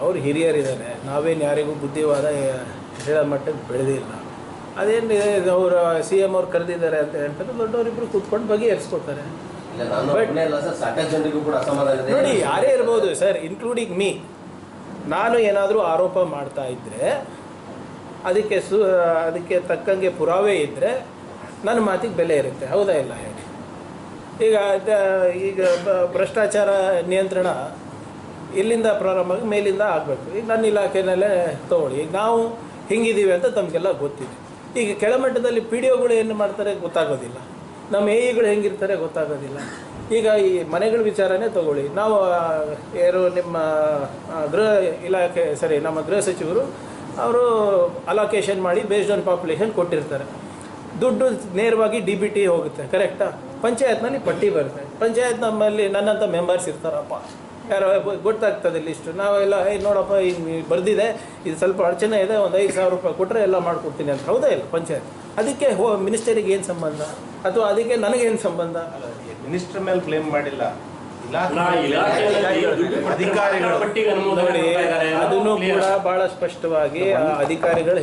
ಅವ್ರು ಹಿರಿಯರಿದ್ದಾರೆ. ನಾವೇನು ಯಾರಿಗೂ ಬುದ್ಧಿವಾದ ಹೇಳೋ ಮಟ್ಟಕ್ಕೆ ಬೆಳೆದಿಲ್ಲ ಅದೇನಿದೆ ಅವರು ಸಿ ಎಂ ಅವ್ರು ಕರೆದಿದ್ದಾರೆ ಅಂತ ಹೇಳ್ತಾರೆ ದೊಡ್ಡವರಿಬ್ರು ಕೂತ್ಕೊಂಡು ಬಗೆಹರಿಸ್ಕೊತಾರೆ ನೋಡಿ ಯಾರೇ ಇರ್ಬೋದು ಸರ್ ಇನ್ಕ್ಲೂಡಿಂಗ್ ಮೀ ನಾನು ಏನಾದರೂ ಆರೋಪ ಮಾಡ್ತಾ ಇದ್ದರೆ ಅದಕ್ಕೆ ಸು ಅದಕ್ಕೆ ತಕ್ಕಂಗೆ ಪುರಾವೆ ಇದ್ದರೆ ನನ್ನ ಮಾತಿಗೆ ಬೆಲೆ ಇರುತ್ತೆ. ಹೌದಾ ಇಲ್ಲ ಹೇಳಿ? ಈಗ ಈಗ ಭ್ರಷ್ಟಾಚಾರ ನಿಯಂತ್ರಣ ಇಲ್ಲಿಂದ ಪ್ರಾರಂಭ ಮೇಲಿಂದ ಆಗಬೇಕು. ಈಗ ನನ್ನ ಇಲಾಖೆಯಲ್ಲೇ ತೊಗೊಳ್ಳಿ. ಈಗ ನಾವು ಹಿಂಗಿದ್ದೀವಿ ಅಂತ ತಮಗೆಲ್ಲ ಗೊತ್ತಿದೆ. ಈಗ ಕೆಳಮಟ್ಟದಲ್ಲಿ ಪಿ ಡಿ ಒಗಳು ಏನು ಮಾಡ್ತಾರೆ ಗೊತ್ತಾಗೋದಿಲ್ಲ. ನಮ್ಮ ಎ ಇಗಳು ಹೆಂಗಿರ್ತಾರೆ ಗೊತ್ತಾಗೋದಿಲ್ಲ. ಈಗ ಈ ಮನೆಗಳ ವಿಚಾರನೇ ತಗೊಳ್ಳಿ. ನಾವು ಯಾರು ನಿಮ್ಮ ಗೃಹ ಇಲಾಖೆ, ಸರಿ, ನಮ್ಮ ಗೃಹ ಸಚಿವರು, ಅವರು ಅಲೋಕೇಶನ್ ಮಾಡಿ ಬೇಸ್ಡ್ ಆನ್ ಪಾಪ್ಯುಲೇಷನ್ ಕೊಟ್ಟಿರ್ತಾರೆ. ದುಡ್ಡು ನೇರವಾಗಿ ಡಿ ಬಿ ಟಿ ಹೋಗುತ್ತೆ ಕರೆಕ್ಟಾ ಪಂಚಾಯತ್ನಲ್ಲಿ ಪಟ್ಟಿ ಬರುತ್ತೆ. ಪಂಚಾಯತ್ ನಮ್ಮಲ್ಲಿ ನನ್ನಂಥ ಮೆಂಬರ್ಸ್ ಇರ್ತಾರಪ್ಪ. ಯಾರೋ ಗೊತ್ತಾಗ್ತದೆ ಲಿಸ್ಟ್ ನಾವೆಲ್ಲ ಏಯ್ ನೋಡಪ್ಪ ಹಿಂಗೆ ಬರೆದಿದೆ ಇದು ಸ್ವಲ್ಪ ಅಡಚಣೆ ಇದೆ ಒಂದು ಐದು ಸಾವಿರ ರೂಪಾಯಿ ಕೊಟ್ಟರೆ ಎಲ್ಲ ಮಾಡ್ಕೊಡ್ತೀನಿ ಅಂತ. ಹೌದಾ ಇಲ್ಲ ಪಂಚಾಯತ್? ಅದಕ್ಕೆ ಹೋ ಮಿನಿಸ್ಟರಿಗೆ ಏನು ಸಂಬಂಧ? ಅಥವಾ ಅದಕ್ಕೆ ನನಗೇನು ಸಂಬಂಧ? ಮಿನಿಸ್ಟರ್ ಮೇಲೆ ಕ್ಲೇಮ್ ಮಾಡಿಲ್ಲ. ನಾ ಇಲಾಖೆಯಲ್ಲಿ ಅಧಿಕಾರಿಗಳು. ಪಟ್ಟಿಗೆ ಅನುಮೋದನೆ ನೋಡಿ. ಅದನ್ನು ಕೂಡ ಬಹಳ ಸ್ಪಷ್ಟವಾಗಿ ಆ ಅಧಿಕಾರಿಗಳು